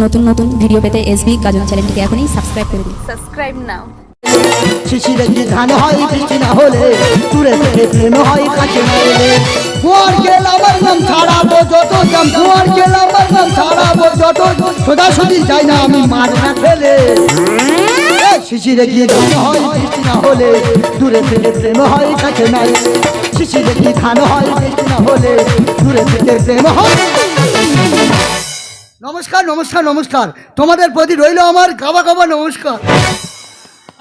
নতুন নতুন ভিডিও পেতে এসবি গাজন চ্যানেলটিকে এখনই সাবস্ক্রাইব করে দিন। সাবস্ক্রাইব নাও শিশিরে কি ধান হয় বৃষ্টি না হলে? দূরে থেকে প্রেম হয় কাছে না এলে? কুয়ার গেল আমার নাম ছাড়াবো যত দাম কুয়ার গেল আমার নাম ছাড়াবো যত সোজাসুজি যাই না আমি মার না ফেলে শিশিরে গিয়ে ধান হয় বৃষ্টি না হলে? দূরে থেকে প্রেম হয় কাছে না এলে? শিশিরে কি ধান হয় বৃষ্টি না হলে? দূরে থেকে প্রেম হয় নমস্কার নমস্কার নমস্কার। তোমাদের প্রতি রইল আমার গাবা গাবা নমস্কার।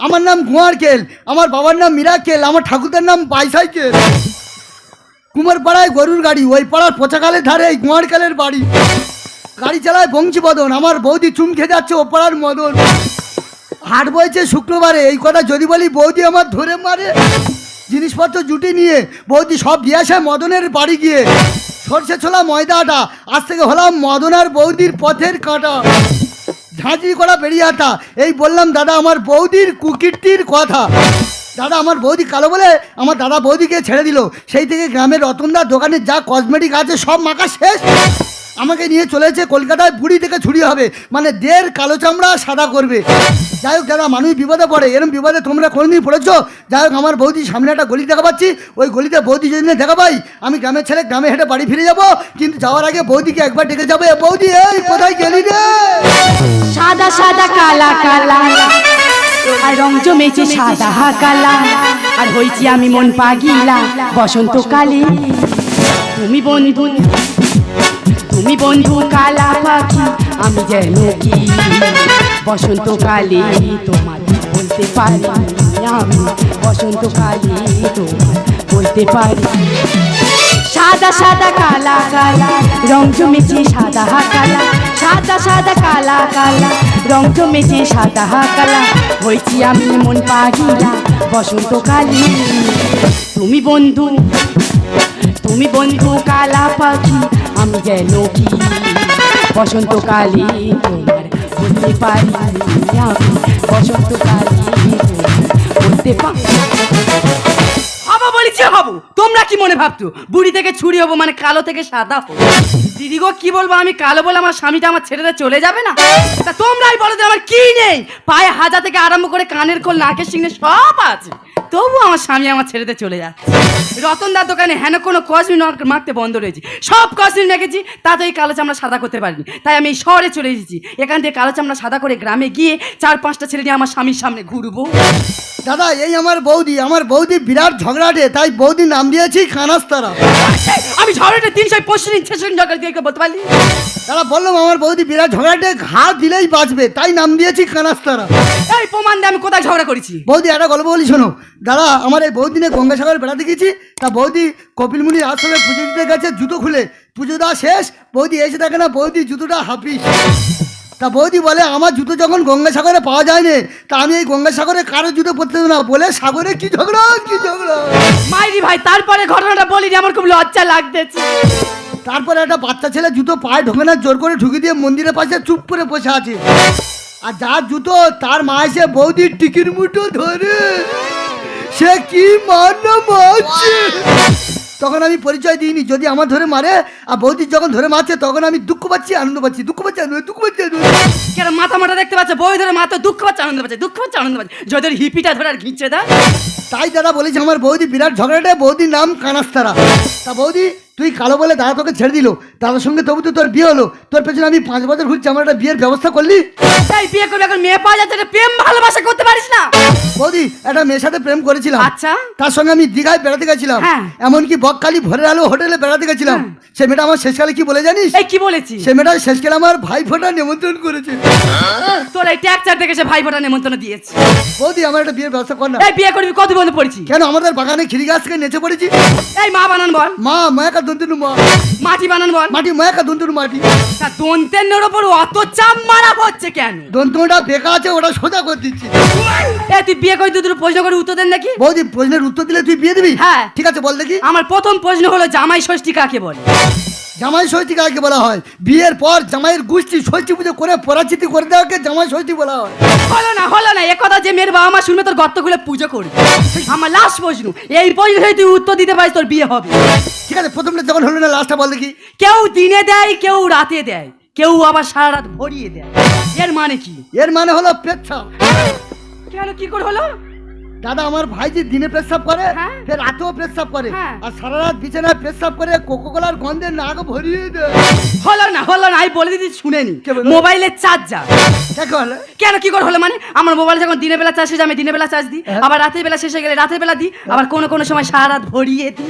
আমার নাম কুমারকেল আমার বাবার নাম মিরাকেল আমার ঠাকুরদার নাম বাইসাইকেল কুমারপাড়ায় গরুর গাড়ি ওই পাড়ার পচাকালের ধারে এই কুমারকেলের বাড়ি। গাড়ি চালায় বংশীবদন আমার বৌদি চুম যাচ্ছে ও পাড়ার মদন। হাট বইছে শুক্রবারে, এই কথা যদি বলি বৌদি আমার ধরে মারে। জিনিসপত্র জুটি নিয়ে বৌদি সব দিয়ে আসে মদনের বাড়ি গিয়ে। সরষে ছোলা, ময়দা আটা, আজ থেকে হলাম মদন আর বৌদির পথের কাঁটা। ঝাঁঝি করা বেরিয়ে আটা এই বললাম, দাদা, আমার বৌদির কুকীর্তির কথা। দাদা, আমার বৌদি কালো বলে আমার দাদা বৌদিকে ছেড়ে দিল। সেই থেকে গ্রামের রতনদার দোকানে যা কসমেটিক আছে সব মাখা শেষ। আমাকে নিয়ে চলেছে কলকাতায় বুড়ি থেকে ছুরি হবে। মানে দেড় কালো চামড়া সাদা করবে। যাই হোক দাদা মানুষ বিপদে পড়ে এরকম বিপদে তোমরা কোনোদিন পড়েছো? যাই হোক আমার বৌদি সামনে একটা গলি দেখা পাচ্ছি। ওই গলিতে বৌদি যদি দেখা পাই, আমি গ্রামের ছেলে, গ্রামে হেঁটে বাড়ি ফিরে যাব। কিন্তু যাওয়ার আগে বৌদিকে একবার ডেকে যাব। বৌদি, এই, কোথায় গেলি রে? সাদা সাদা, কালা কালা। আর রং জমেছে সাদা, কালা। আর হয়েছি আমি মন পাগিলা, বসন্তকালে। তুমি বন্ধু তুমি বন্ধু কালা পাখি আমি যেন কি? বসন্তকালে তোমার বলতে পারি, আমি বসন্তকালে তোমার বলতে পারি। সাদা সাদা কালা কালা, রং জমেছে সাদা কালা। সাদা সাদা কালা কালা, রং জমেছে সাদা হা কালা। হয়েছি আমি মন পাগিলা বসন্তকালী তুমি বন্ধু তুমি বন্ধু কালা পাখি আমি যেন কি? বসন্তকালী তোমার বলতে পারি আমি বসন্তকালী বলতে পারি তোমরা কি মনে ভাবছ? বুড়ি থেকে ছুরি হব মানে কালো থেকে সাদা হব? দিদি গো, কি বলব? আমি কালো বলে আমার স্বামীটা আমার ছেড়ে চলে যাবে না? তা তোমরাই বলো যে আমার কি নেই? পায়ে হাজা থেকে আরম্ভ করে কানের কোল, নাকের সিংহে সব আছে। তবু আমার স্বামী আমার দিয়ে চলে যাচ্ছে। রতনদার দোকানে হেন কোনো কসমি মারতে বন্ধ রয়েছে। সব কসমি রেখেছি তাতে এই কালো চামড়া সাদা করতে পারিনি। তাই আমি এই শহরে চলে এসেছি। এখান থেকে কালো চামড়া সাদা করে গ্রামে গিয়ে চার পাঁচটা ছেলে নিয়ে আমার স্বামীর সামনে ঘুরবো। দাদা এই আমার বৌদি আমার বৌদি বিরাট ঝগড়াটে তাই বৌদি নাম দিয়েছি কানাস্তারা আমি ঝড়েটা তিনশো পঁচিশ ছেষট্টি জগা দিয়ে বলতে পারলি? দাদা বললাম আমার বৌদি বিরাট ঝগড়াটে ঘা দিলেই বাঁচবে তাই নাম দিয়েছি কানাস্তারা এই প্রমাণ দিয়ে আমি কোথায় ঝগড়া করেছি? বৌদি একটা গল্প বলি শোনো। দাদা আমার এই বৌদিনে গঙ্গাসাগর বেড়াতে গেছি তা বৌদি কপিল কপিলমুনির আশ্রমে পুজো দিতে গেছে জুতো খুলে। পুজো দেওয়া শেষ। বৌদি এসে থাকে না বৌদি জুতোটা হাফিস। তা বৌদি বলে আমার জুতো যখন গঙ্গাসাগরে পাওয়া যায়নি তা আমি এই গঙ্গাসাগরে কারও জুতো পরতে দেবো না। বলে সাগরে কি ঝগড়া কি ঝগড়া? মাইরি ভাই তারপরে ঘটনাটা বলিনি আমার খুব লজ্জা লাগতেছে। তারপরে একটা বাচ্চা ছেলে জুতো পায়ে ঢোকে না জোর করে ঢুকে দিয়ে মন্দিরের পাশে চুপ করে বসে আছে। আর যার জুতো তার মা এসে বৌদির টিকির মুঠো ধরে। সে কি মান মারছে? তখন আমি পরিচয় দিইনি যদি আমার ধরে মারে আর বৌদির যখন ধরে মারছে তখন আমি দুঃখ পাচ্ছি আনন্দ পাচ্ছি দুঃখ পাচ্ছি আনন্দ দুঃখ পাচ্ছি আনন্দ কেন মাথা মাথা দেখতে পাচ্ছে বই ধরে মাথা দুঃখ পাচ্ছে আনন্দ পাচ্ছে দুঃখ পাচ্ছে আনন্দ পাচ্ছে। যদি হিপিটা ধরে আর ঘিচ্ছে দেয়। তাই দাদা বলেছে আমার বৌদি বিরাট ঝগড়াটে বৌদির নাম কানাস্তারা তা বৌদি তুই কালো বলে দাদা তোকে ছেড়ে দিল। দাদার সঙ্গে তবু তো তোর বিয়ে হলো। তোর পেছনে আমি পাঁচ বছর ঘুরছি আমার একটা বিয়ের ব্যবস্থা করলি? তাই বিয়ে করবে এখন মেয়ে পাওয়া যাচ্ছে না, প্রেম ভালোবাসা করতে পারিস না। বৌদি একটা মেয়ের সাথে প্রেম করেছিলাম। আচ্ছা। তার সঙ্গে আমি দীঘায় বেড়াতে গেছিলাম। হ্যাঁ। এমনকি বকখালি ভোরের আলো হোটেলে বেড়াতে গেছিলাম। সে মেয়েটা আমার শেষকালে কি বলে জানিস? এই কি বলেছি সে মেয়েটা শেষকালে আমার ভাই ফোটা নিমন্ত্রণ করেছে। তোর এই ট্যাকচার দেখে সে ভাই ফোটা নেমন্তন্ন দিয়েছে। বৌদি আমার একটা বিয়ের ব্যবস্থা কর না। এই বিয়ে করবি কত বন্ধু পড়েছি? কেন আমাদের বাগানে খিরি গাছ থেকে নেচে পড়েছি? এই মা বানান বল। মা মায়াকা দন্তনু মা মাটি বানান বল। মাটি মায়াকা দন্তনু মাটি। তা দন্তের ওপর অত চাপ মারা পড়ছে কেন? দন্তটা বেকা আছে ওটা সোজা করে দিচ্ছি। এ তুই বিয়ে করে দুটো প্রশ্ন করে উত্তর দেন নাকি? বৌদি প্রশ্নের উত্তর দিলে তুই বিয়ে দিবি? হ্যাঁ। ঠিক আছে বল দেখি। আমার প্রথম প্রশ্ন হলো জামাই ষষ্ঠী কাকে বলে? জামাই ষষ্ঠী কাকে বলা হয়। বিয়ের পর জামাইয়ের গোষ্ঠী ষষ্ঠী পুজো করে পরাচিতি করে দেওয়াকে জামাই ষষ্ঠী বলা হয়। হলো না হলো না এ কথা যে মেয়ের বাবা মা শুনবে তোর গর্ত খুলে পুজো করবে। আমার লাস্ট প্রশ্ন এই প্রশ্ন তুই উত্তর দিতে পারিস তোর বিয়ে হবে। ঠিক আছে প্রথমটা যখন হলো না লাস্টটা বল দেখি। কেউ দিনে দেয় কেউ রাতে দেয় কেউ আবার সারা রাত ভরিয়ে দেয়। এর মানে কি? এর মানে হলো পেচ্ছাপ কেন কি করে হলো? দাদা আমার ভাই যে দিনে পেশাব করে হ্যাঁ। ফের রাতেও পেশাব করে। হ্যাঁ। আর সারা রাত বিছানায় পেশাব করে কোকো কোলার গন্ধে নাক ভরিয়ে দেয়। হলো না হলো না আমি বলে দিচ্ছি শুনেনি? মোবাইলের চার্জার দেখো হলো কেন কি করে হলো মানে? আমার মোবাইল যখন দিনের বেলা চার্জ হয়ে যায় আমি দিনের বেলা চার্জ দিই হ্যাঁ। আবার রাতের বেলা শেষ হয়ে গেলে রাতের বেলা দিই আবার কোনো কোনো সময় সারা রাত ভরিয়ে দিই।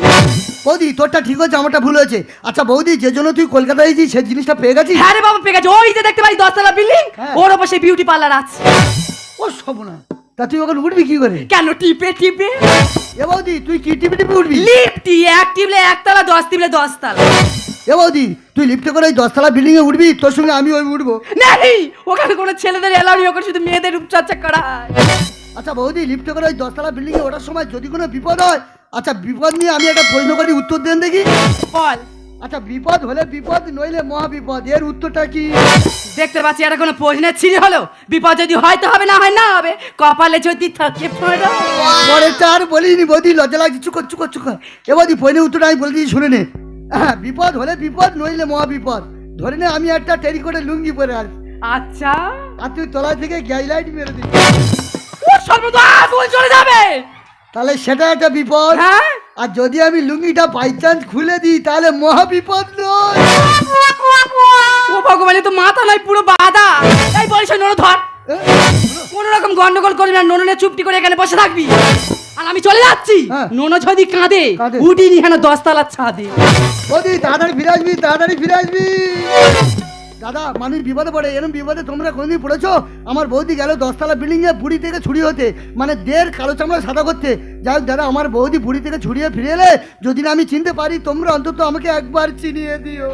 বৌদি তোরটা ঠিক হচ্ছে আমারটা ভুল হয়েছে। আচ্ছা বৌদি যে জন্য তুই কলকাতায় গেছিস সেই জিনিসটা পেয়ে গেছিস? হ্যাঁ রে বাবা পেয়ে গেছে। ওই যে দেখতে পাই দশতলা বিল্ডিং। ওর ওপর সেই বিউটি পার্লার আছে। ও সব না তা তুই ওখানে উঠবি কি করে? কেন টিপে টিপে? এ বৌদি তুই কি টিপি টিপি উঠবি? লিফটি এক টিপলে একতলা দশ টিপলে দশতলা। এ বৌদি তুই লিফটে করে ওই দশতলা বিল্ডিং এ উঠবি? তোর সঙ্গে আমি ওই উঠবো। নেই ওখানে কোনো ছেলেদের এলাও নেই ওখানে শুধু মেয়েদের রূপচর্চা করা হয়। আচ্ছা বৌদি লিফটে করে ওই দশতলা বিল্ডিং এ ওঠার সময় যদি কোনো বিপদ হয় আচ্ছা বিপদ নিয়ে আমি একটা প্রশ্ন করি উত্তর দেন দেখি। বল। আচ্ছা বিপদ হলে বিপদ নইলে মহা বিপদ এর উত্তরটা কি? দেখতে পাচ্ছি এটা কোনো প্রশ্নের ছিঁড়ে হলো। বিপদ যদি হয় তো হবে না হয় না হবে। কপালে যদি থাকে পড়ো। পরেরটা আর বলিনি বৌদি লজ্জা লাগছে। চুকর চুকর চুকর এ বৌদি পয়নে উত্তরটা আমি বলে দিই শুনে নে। হ্যাঁ বিপদ হলে বিপদ নইলে মহা বিপদ ধরে নে আমি একটা টেরি করে লুঙ্গি পরে আছি। আচ্ছা। আর তুই তলা থেকে গ্যাস লাইট মেরে দিবি। ও সর্বদাস বল চলে যাবে! তাহলে সেটা একটা বিপদ। হ্যাঁ? আর যদি আমি লুঙ্গিটা বাই চান্স খুলে দিই তাহলে মহা বিপদ নয়। ও ভগবান তো মাথা নয় পুরো বাধা। এই বলিস নোনো ধর? কোন রকম গন্ডগোল করবি না নোননে চুপটি করে এখানে বসে থাকবি। আর আমি চলে যাচ্ছি। হ্যাঁ। নোনো যদি কাঁদে। উঠিনি এখানে দশতলার ছাদে। বৌদি তাড়াতাড়ি ফিরে আসবি তাড়াতাড়ি ফিরে আসবি। দাদা মানুষ বিপদে পড়ে এরকম বিপদে তোমরা কোনদিন পড়েছো আমার বৌদি গেল দশতলা বিল্ডিং এ বুড়ি থেকে ছুরি হতে মানে দের কালো চামড়া সাদা করতে যাই হোক দাদা আমার বৌদি বুড়ি থেকে ছুড়িয়ে ফিরে এলে যদি না আমি চিনতে পারি তোমরা অন্তত আমাকে একবার চিনিয়ে দিও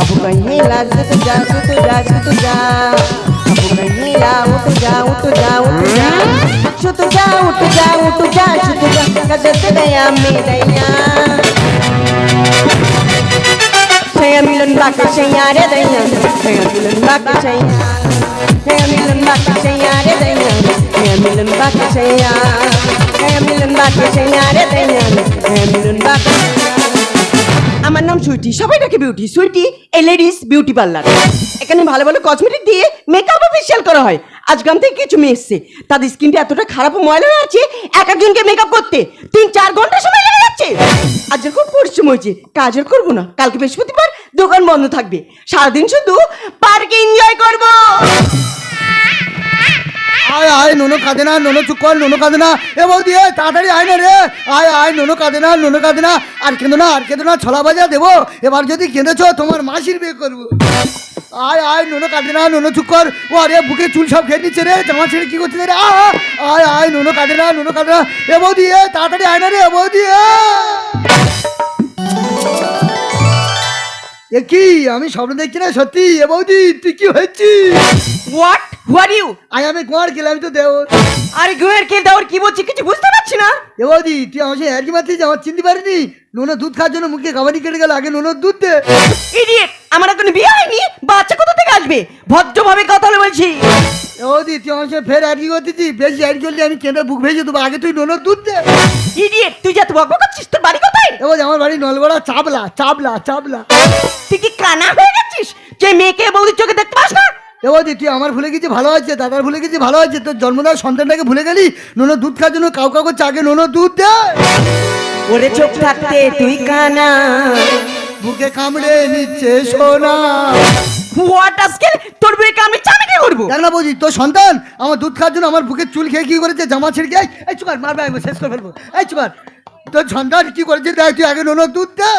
अब कहीं ला सुत जा सुत जा सुत जा अब कहीं ला उठ जा उठ जा उठ जा सुत जा उठ जा उठ जा सुत जा कदत दया में दया Hey, Milon Baka Shayare Dayna. Hey, Milon Baka Shayare. Hey, Milon Baka Shayare Dayna. Hey, Milon Baka Shayare. Hey, Milon Baka Shayare Dayna. Hey, Milon Baka আমার নাম সুইটি সবাই ডাকে বিউটি সুইটি এ লেডিস বিউটি পার্লার এখানে ভালো ভালো কসমেটিক দিয়ে makeup ও facial করা হয় আজ গ্রাম থেকে কিছু মেয়ে এসছে। তাদের স্কিনটা এতটা খারাপ ময়লা হয়ে আছে, এক একজনকে মেকআপ করতে তিন চার ঘণ্টা সময় লেগে যাচ্ছে। আজ খুব পরিশ্রম হয়েছে, কাজ আর করব না। কালকে বৃহস্পতিবার দোকান বন্ধ থাকবে। সারাদিন শুধু পার্কে এনজয় করব। আয় আয়, নোনো কাঁদে না, নোনো চুপ কর, নোনো কাঁদে না। এ বৌদি, এ, তাড়াতাড়ি আয় না রে। আয় আয়, নোনো কাঁদে না, নোনো কাঁদে না। আর কেঁদো না, আর কেঁদো না, ছলা বাজা দেবো। এবার যদি কেঁদেছো, তোমার মাসির বিয়ে করব। আয় আয়, নোনো কাঁদে না, নোনো চুপ কর। ও, আরে, বুকে চুল সব খেয়ে নিচ্ছে রে। জামা ছেড়ে কি করছে রে? আয় আয় নোনো কাঁদে না, নোনো কাঁদে না। এ বৌদি, এ, তাড়াতাড়ি আয় না রে বৌদি এ কি, আমি স্বপ্ন দেখছি না, সত্যি? এ বৌদি, তুই কি হয়েছিস? হোয়াট হু আর ইউ আয় আমি কুমার গেলাম তো দেও আরে গুয়ের কে দেওয়ার কি বলছি কিছু বুঝতে পারছি না। এ বৌদি তুই আমার সাথে একই মাত্রিস আমার চিনতে পারিনি নোনো দুধ খাওয়ার জন্য মুখে খাবারই কেটে গেল আগে নোনোর দুধ দে। ইডিয়েট আমার এখন বিয়ে হয়নি বাচ্চা কোথা থেকে আসবে? ভদ্রভাবে কথা বলছি। বৌদি তুই আমার সাথে ফের একই করতেছি বেশি এক করলে আমি কেন্দ্রে বুক ভেজে দেবো আগে তুই নোনোর দুধ দে। ইডিয়েট তুই যা বকবক করছিস তোর বাড়ি কোথায়? বৌদি আমার বাড়ি নলবড়া চাবলা চাবলা চাবলা। তুই কি কানা হয়ে গেছিস? যে মেয়েকে বৌদির চোখে দেখতে পাস না? এ তুই আমার ভুলে গেছি ভালো আছে দাদার ভুলে গেছি ভালো আছে তোর জন্মদার সন্তানটাকে ভুলে গেলি? নোনোর দুধ খাওয়ার জন্য কাউ কাউ করছে আগে নোনোর দুধ দে। ওরে চোখ থাকতে তুই কানা। বুকে কামড়ে নিচ্ছে সোনা। হোয়াট আজকেল তোর বিয়েকে আমি চাবি কি করব? দেখ না বৌদি তোর সন্তান? আমার দুধ খাওয়ার জন্য আমার বুকের চুল খেয়ে কি করেছে জামা ছিঁড়ে এই এই চুকার মারবে আমি শেষ করে ফেলব। এই চুকার তোর সন্তান কি করেছে দেখ তুই আগে নোনো দুধ দে।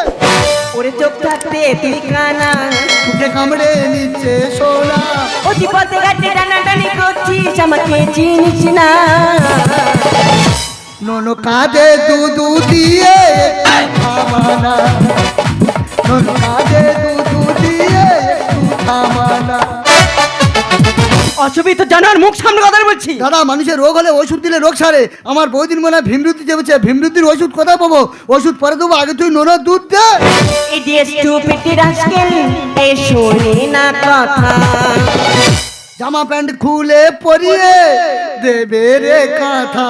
ওরে চোখ থাকতে তুই কানা। বুকে কামড়ে নিচ্ছে সোনা। অতি পথে ঘাটে টানাটানি করছিস আমাকে চিনিস না। নোনো কাঁদে দুধু দিয়ে থামানা। নোনো কাঁদে দুধু দিয়ে থামানা। অসুবিধ জানার মুখ সামনে কথা বলছি। দাদা মানুষের রোগ হলে ওষুধ দিলে রোগ সারে। আমার বৌদিন মনে হয় ভীমরুতি চেপেছে। ভীমরুতির ওষুধ কোথায় পাবো? ওষুধ পরে দেবো আগে তুই নোনা দুধ দে। ইডিয়েট স্টুপিড রাস্কেল এ শোনে না কথা। জামা প্যান্ট খুলে পরিয়ে দেবে রে কাঁথা।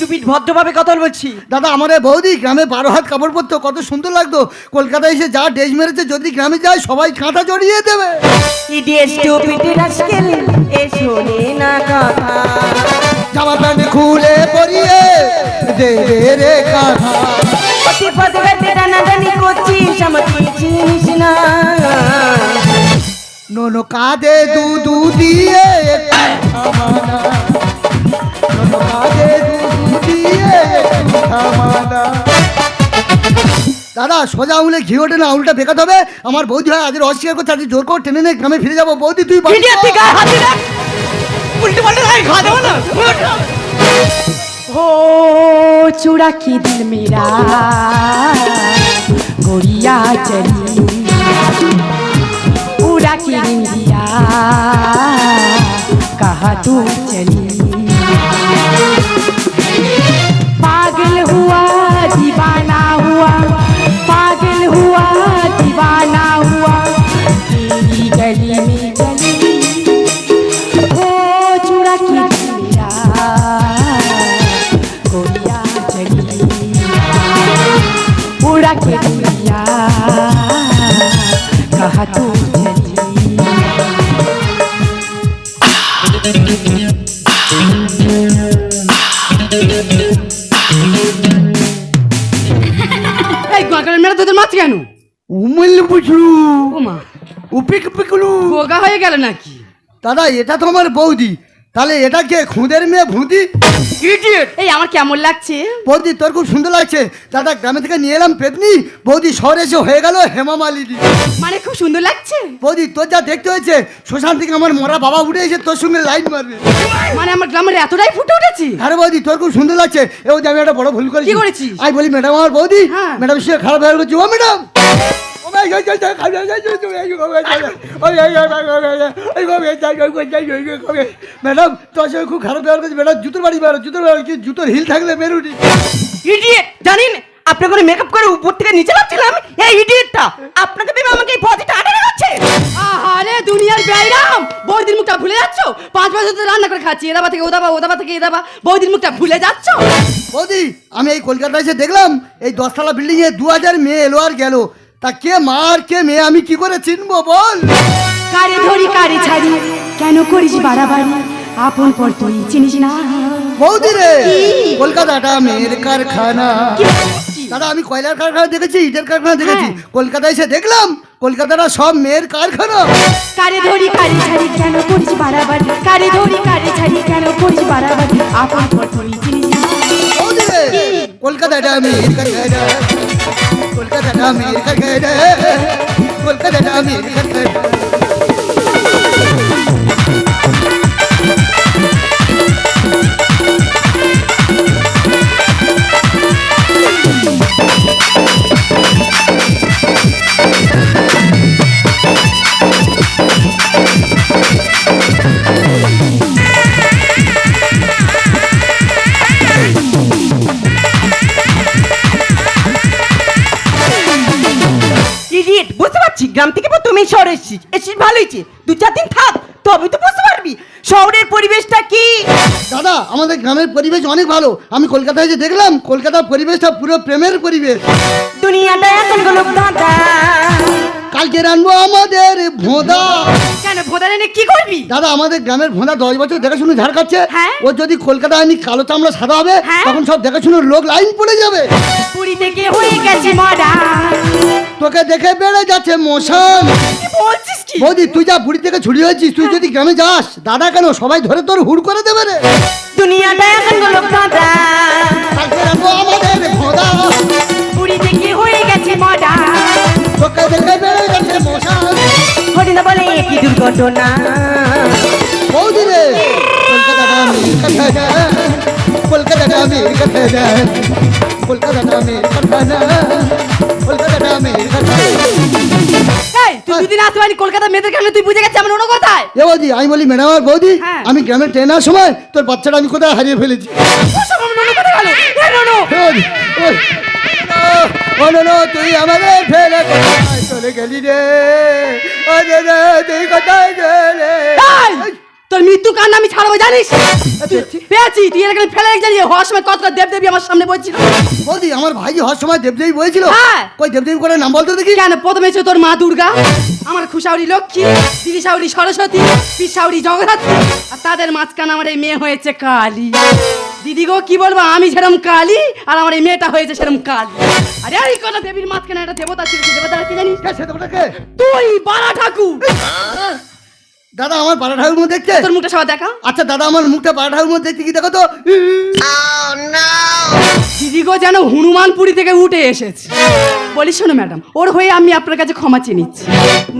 তুমি ভদ্রভাবে কথা বলছি। দাদা আমার এই বৌদি গ্রামে বারো হাত কাপড় পরতো কত সুন্দর লাগতো। কলকাতায় এসে যা ডেজ মেরেছে যদি গ্রামে যায় সবাই কাঁথা জড়িয়ে দেবে। জামা প্যান্ট খুলে পরিয়ে দেবে রে কাঁথা। করছিস চিনিস না। নোনো কাঁধে দুধু দিয়ে একটু থামানা নোনো কাঁধে দুধু দিয়ে একটু থামানা দাদা সোজা আঙুলে ঘি ওঠে না আঙুলটা বেকাতে হবে আমার বৌদি হয় আজকে অস্বীকার করছে আজকে জোর করে টেনে নে গ্রামে ফিরে যাবো বৌদি তুই বাড়ি ইডিয়েট চল। ঠিক আছে হাত দিলে উল্টো পাল্টা খাই খাওয়া দেবো না हो चूड़ा की दिल मेरा गोरिया चली कहा तू चली। पागल हुआ গোগা হয়ে গেল নাকি? দাদা এটা তো আমার বৌদি। তাহলে এটা কে খুঁদের মেয়ে ভুঁদি ইডিয়েট এই আমার কেমন লাগছে? বৌদি তোর খুব সুন্দর লাগছে। দাদা গ্রামে থেকে নিয়ে এলাম পেতনি। বৌদি শহরে এসে হয়ে গেল হেমা মালিনী মানে খুব সুন্দর লাগছে? বৌদি তোর যা দেখতে হয়েছে শ্মশান থেকে আমার মরা বাবা উঠে এসে তোর সঙ্গে লাইন মারবে। মানে আমার গ্রামের এতটাই ফুটে উঠেছি? আরে বৌদি তোর খুব সুন্দর লাগছে। এ বৌদি আমি একটা বড় ভুল করেছি। কি করেছিস? আমি বলি ম্যাডাম আমার বৌদি হ্যাঁ। ম্যাডাম সে খারাপ ব্যবহার করছি। ও ম্যাডাম! ম্যাডাম খুব খারাপ ব্যবহার ম্যাডাম জুতোর বাড়ি জুতোর বাড়ি কি? জুতোর হিল থাকলে বের ইডিয়েট জানেন? আপনাকে মেকআপ করে উপর থেকে নিচে এই ইডিয়েটটা আপনাকে ভেবে আমাকে এই পজিটা আটকে রাখছে আহারে দুনিয়ার বেইরাম মুখটা ভুলে যাচ্ছ? পাঁচ বছর ধরে রান্না করে খাচ্ছি। এদাবা থেকে ওদাবা ওদাবা থেকে এদাবা মুখটা ভুলে যাচ্ছ? বৌদি আমি এই কলকাতায় এসে দেখলাম এই দশতলা বিল্ডিংয়ে দু হাজার মেয়ে এলো আর গেলো। তা কে মা আর কে মেয়ে আমি কি করে চিনবো বল? কারে ধরি কারে ছাড়ি? কেন করিস বাড়াবাড়ি? আপন পর তুই চিনিস না। বৌদি রে কলকাতাটা মেয়ের কারখানা। দাদা আমি কয়লার কারখানা দেখেছি ইটের কারখানা দেখেছি। হ্যাঁ। কলকাতায় এসে দেখলাম কলকাতাটা সব মেয়ের কারখানা। কারে ধরি কারে ছাড়ি? কেন করিস বাড়াবাড়ি? কারে ধরি কারে ছাড়ি? কেন করিস বাড়াবাড়ি? আপন পর তুই চিনিস না। বৌদি রে কলকাতাটা মেয়ের কারখানা। কলকাতা নামের কলকাতা নামের গ্রাম থেকে তুমি শহরে এসেছিস এসেছিস ভালো হয়েছে দু চার দিন থাক তবে তো বুঝতে পারবি। শহরের পরিবেশটা কি? দাদা আমাদের গ্রামের পরিবেশ অনেক ভালো। আমি কলকাতায় যে দেখলাম কলকাতার পরিবেশটা পুরো প্রেমের পরিবেশ। দুনিয়াটা এখন দাদা কালকে রানবো আমাদের ভোঁদা। কেন ভোদার এনে কি করবি? দাদা আমাদের গ্রামের ভোঁদা দশ বছর দেখাশুনো ঝাড় খাচ্ছে। হ্যাঁ। ও যদি কলকাতা আনি কালো চামড়া সাদা হবে হ্যাঁ। তখন সব দেখাশুনো লোক লাইন পড়ে যাবে। পুরী থেকে হয়ে গেছে মরা তোকে দেখে বেড়ে যাচ্ছে মোশন বলছিস কি? বৌদি তুই যা বুড়ি থেকে ছুটি হয়েছিস তুই যদি গ্রামে যাস দাদা কেন? সবাই ধরে তোর হুড় করে দেবে রে। দুনিয়াটা এখন হলো দাদা আমাদের ভোঁদা পুরী থেকে হয়ে গেছে মরা তোকে দেখে বেড়ে যাচ্ছে মোশন হরিণা বলে কি দুর্ঘটনা? বৌদি রে কলকাতাটা এই তুই দুদিন আসতে কলকাতা মেয়েদের কারণে তুই বুঝে গেছিস? আমার অন্য কোথায়। এ বৌদি আমি বলি ম্যাডাম আর বৌদি হ্যাঁ। আমি গ্রামে ট্রেনার সময় তোর বাচ্চাটা আমি কোথায় হারিয়ে ফেলেছি? ওসব আমার অন্য কোথায় গেল? এই রনো এ বৌদি, ওই, ও নো, নো, তুই আমাদের ফেলে কোথায় চলে গেলি রে? ও নো, নো, তুই কোথায় গেলে? এই! মৃত্যু কান আমি ছাড়বো জানিস? পেয়েছি তুই এখানে ফেলে রেখে জানিস হওয়ার সময় কতটা দেব দেবী আমার সামনে বলছিল বৌদি আমার ভাই হওয়ার সময় দেবদেবী বলেছিল হ্যাঁ। কই দেবদেবী করে নাম বলতো দেখি? কেন? প্রথমে ছিল তোর মা দুর্গা আমার খুশাউরি লক্ষ্মী সাউরি সরস্বতী পিসাউরি জগদ্ধাত্রী আর তাদের মাঝখানে আমার এই মেয়ে হয়েছে কালী। দিদি গো কি বলব আমি সেরম কালী আর আমার এই মেয়েটা হয়েছে সেরম কালী। আরে এই কথা দেবীর মাঝখানে একটা দেবতা ছিল সেই দেবতাটা কি জানিস? তুই বালা ঠাকুর! দাদা আমার পাড়া ঠাকুর মধ্যে দেখছে? তোর মুখটা সবাই দেখা আচ্ছা দাদা আমার মুখটা পাড়া ঠাকুর মধ্যে দেখছে কি দেখো তো? দিদি গো যেন হনুমানপুরি থেকে উঠে এসেছে। বলি শোনো ম্যাডাম ওর হয়ে আমি আপনার কাছে ক্ষমা চেয়ে নিচ্ছি।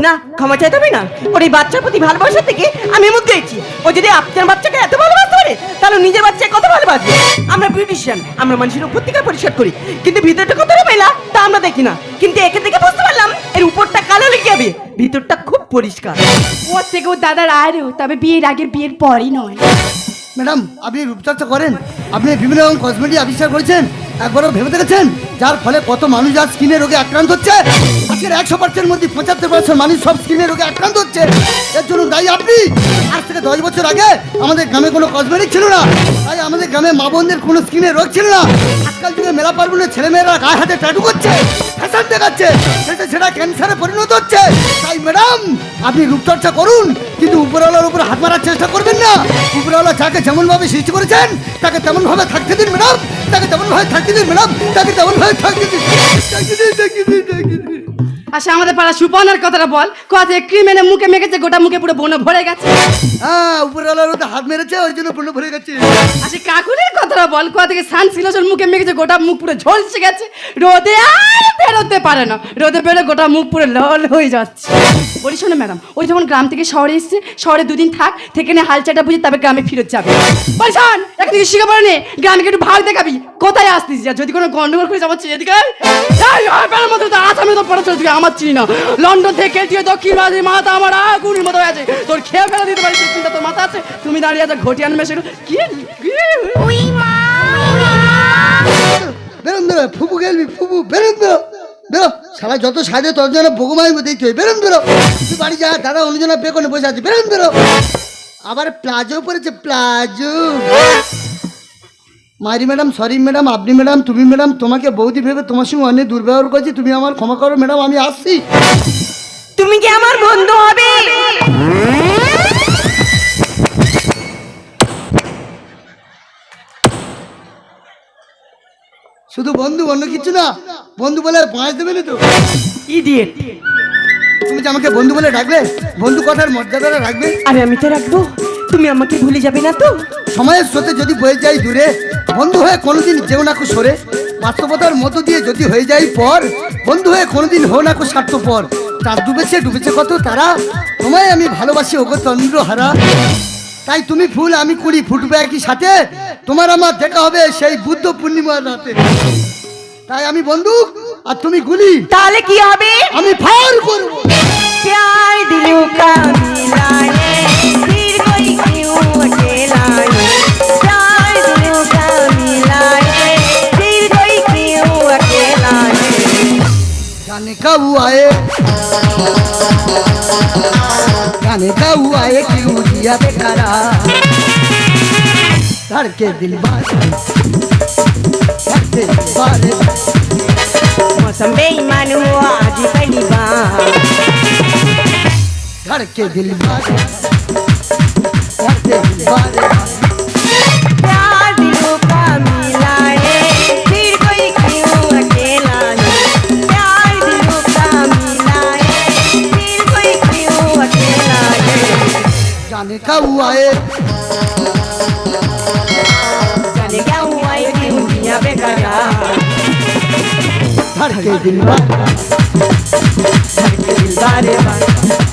না ক্ষমা চাইতে হবে না। ওর এই বাচ্চার প্রতি ভালোবাসা থেকে আমি মুখ দিয়েছি ও যদি আপনার বাচ্চাকে এত ভালোবাসতে পারে তাহলে নিজের বাচ্চাকে কত ভালোবাসবে? আমরা বিউটিশিয়ান আমরা মানুষের উপর থেকে পরিষ্কার করি। কিন্তু ভিতরটা কতটা মেলা তা আমরা দেখি না। কিন্তু একে থেকে বুঝতে পারলাম এর উপরটা কালো লেগে যাবে। ভিতরটা খুব পরিষ্কার। ওর থেকে ওর দাদার আরও তবে বিয়ের আগে বিয়ের পরই নয়। ম্যাডাম আপনি রূপচর্চা করেন। আপনি বিভিন্ন রকম কসমেটিক আবিষ্কার করেছেন। একবারও ভেবে দেখেছেন? যার ফলে কত মানুষ আজ স্কিনের রোগে আক্রান্ত হচ্ছে? আজকের একশো পার্সেন্ট মধ্যে পঁচাত্তর পার্সেন্ট মানুষ সব স্কিনের রোগে আক্রান্ত হচ্ছে। এর জন্য দায়ী আপনি। আজ থেকে দশ বছর আগে আমাদের গ্রামে কোনো কসমেটিক ছিল না। তাই আমাদের গ্রামে মা বোনদের কোনো স্কিনের রোগ ছিল না। আজকাল যুগে মেলা পার্বণে ছেলেমেয়েরা গায়ে হাতে টাটু করছে ফ্যাশন দেখাচ্ছে সেটা সেটা ক্যান্সারে পরিণত হচ্ছে। তাই ম্যাডাম আপনি রূপচর্চা করুন, কিন্তু উপরওয়ালার উপর হাত মারার চেষ্টা করবেন না। উপরওয়ালা যাকে যেমনভাবে সৃষ্টি করেছেন, তাকে তেমনভাবে থাকতে দিন ম্যাডাম তাকে তেমনভাবে থাকতে দিন ম্যাডাম তাকে তেমনভাবে থাকতে দিন থাকতে দিন থাকতে দিন থাকতে দিন। আচ্ছা আমাদের পাড়া সুপনার কথাটা বল কথা ক্রিম এনে মুখে মেখেছে গোটা মুখে পুরো বনে ভরে গেছে হ্যাঁ উপরওয়ালার হাত মেরেছে ওই জন্য পূর্ণ ভরে গেছে আচ্ছা কাকুরের কথাটা বল কোথা থেকে সান সিলোসন মুখে মেখেছে গোটা মুখ পুরো ঝলসে গেছে রোদে আর বেরোতে পারে না রোদে বেরো গোটা মুখ পুরো লাল হয়ে যাচ্ছে বলি শোনো ম্যাডাম ওই যখন গ্রাম থেকে শহরে এসছে শহরে দুদিন থাক থেকে নিয়ে হালচাটা বুঝে তবে গ্রামে ফিরত যাবে বলি শোন এখন থেকে শিখে পড়ে নে গ্রামে একটু ভাগ দেখাবি কোথায় আসতিস যদি কোনো গন্ডগোল করে যাব বেলার মধ্যে তো আসামে তো পড়ে চলে তুই আমার চিনি না। লন্ডন থেকে তুই দক্ষিণ বাজি মাথা আমার আগুনের মতো আছে। তোর খেয়ে ফেলে দিতে পারিস চিন্তা তোর মাথা আছে? তুমি দাঁড়িয়ে আছো ঘটিয়ান মেশে কি? কি? বেরোন বেরো ফুপু গেলবি ফুপু বেরোন বেরো বেরো সারা যত সাজে তত যেন ভগবান দেখতে হয়। বেরোন বেরো তুই বাড়ি যা দাদা অনুজনা বেকনে বসে আছে। বেরোন বেরো আবার প্লাজো পড়েছে প্লাজো। মারি ম্যাডাম সরি ম্যাডাম আপনি ম্যাডাম তুমি ম্যাডাম তোমাকে বৌদি ভেবে তোমার সঙ্গে অনেক দুর্ব্যবহার করছি তুমি আমার ক্ষমা করো ম্যাডাম আমি আসছি। তুমি কি আমার বন্ধু হবে? শুধু বন্ধু অন্য কিছু না বন্ধু বলে আর পাঁচ দেবে না তো। ইডিয়েট তুমি যে আমাকে বন্ধু বলে ডাকবে বন্ধু কথার মর্যাদাটা রাখবে? আরে আমি তো রাখব। তুমি আমাকে ভুলে যাবে না তো? সময়ের স্রোতে যদি বয়ে যাই দূরে বন্ধু হয়ে কোনোদিন যেও না কো সরে। বাস্তবতার মতো দিয়ে যদি হয়ে যাই পর বন্ধু হয়ে কোনোদিন হো না কো স্বার্থপর। তার ডুবেছে ডুবেছে কত তারা? তোমায় আমি ভালোবাসি ওগো চন্দ্রহারা। তাই তুমি ফুল আমি কুড়ি ফুটবে একই সাথে। তোমার আমার দেখা হবে সেই বুদ্ধ পূর্ণিমার রাতে। তাই আমি বন্ধু আর তুমি গুলি। তাহলে কি হবে? আমি ফায়ার করব। প্যায় দিলু কা गाने का हुआ है? गाने का हुआ है मुझिया पे बेकारा धर के दिल बार धर के बार मौसम बेईमान हुआ आज पहली बार। धर के दिल बार धर के दिल बार क्या हुआ है क्या हुआ है दिल धड़के दिल बारे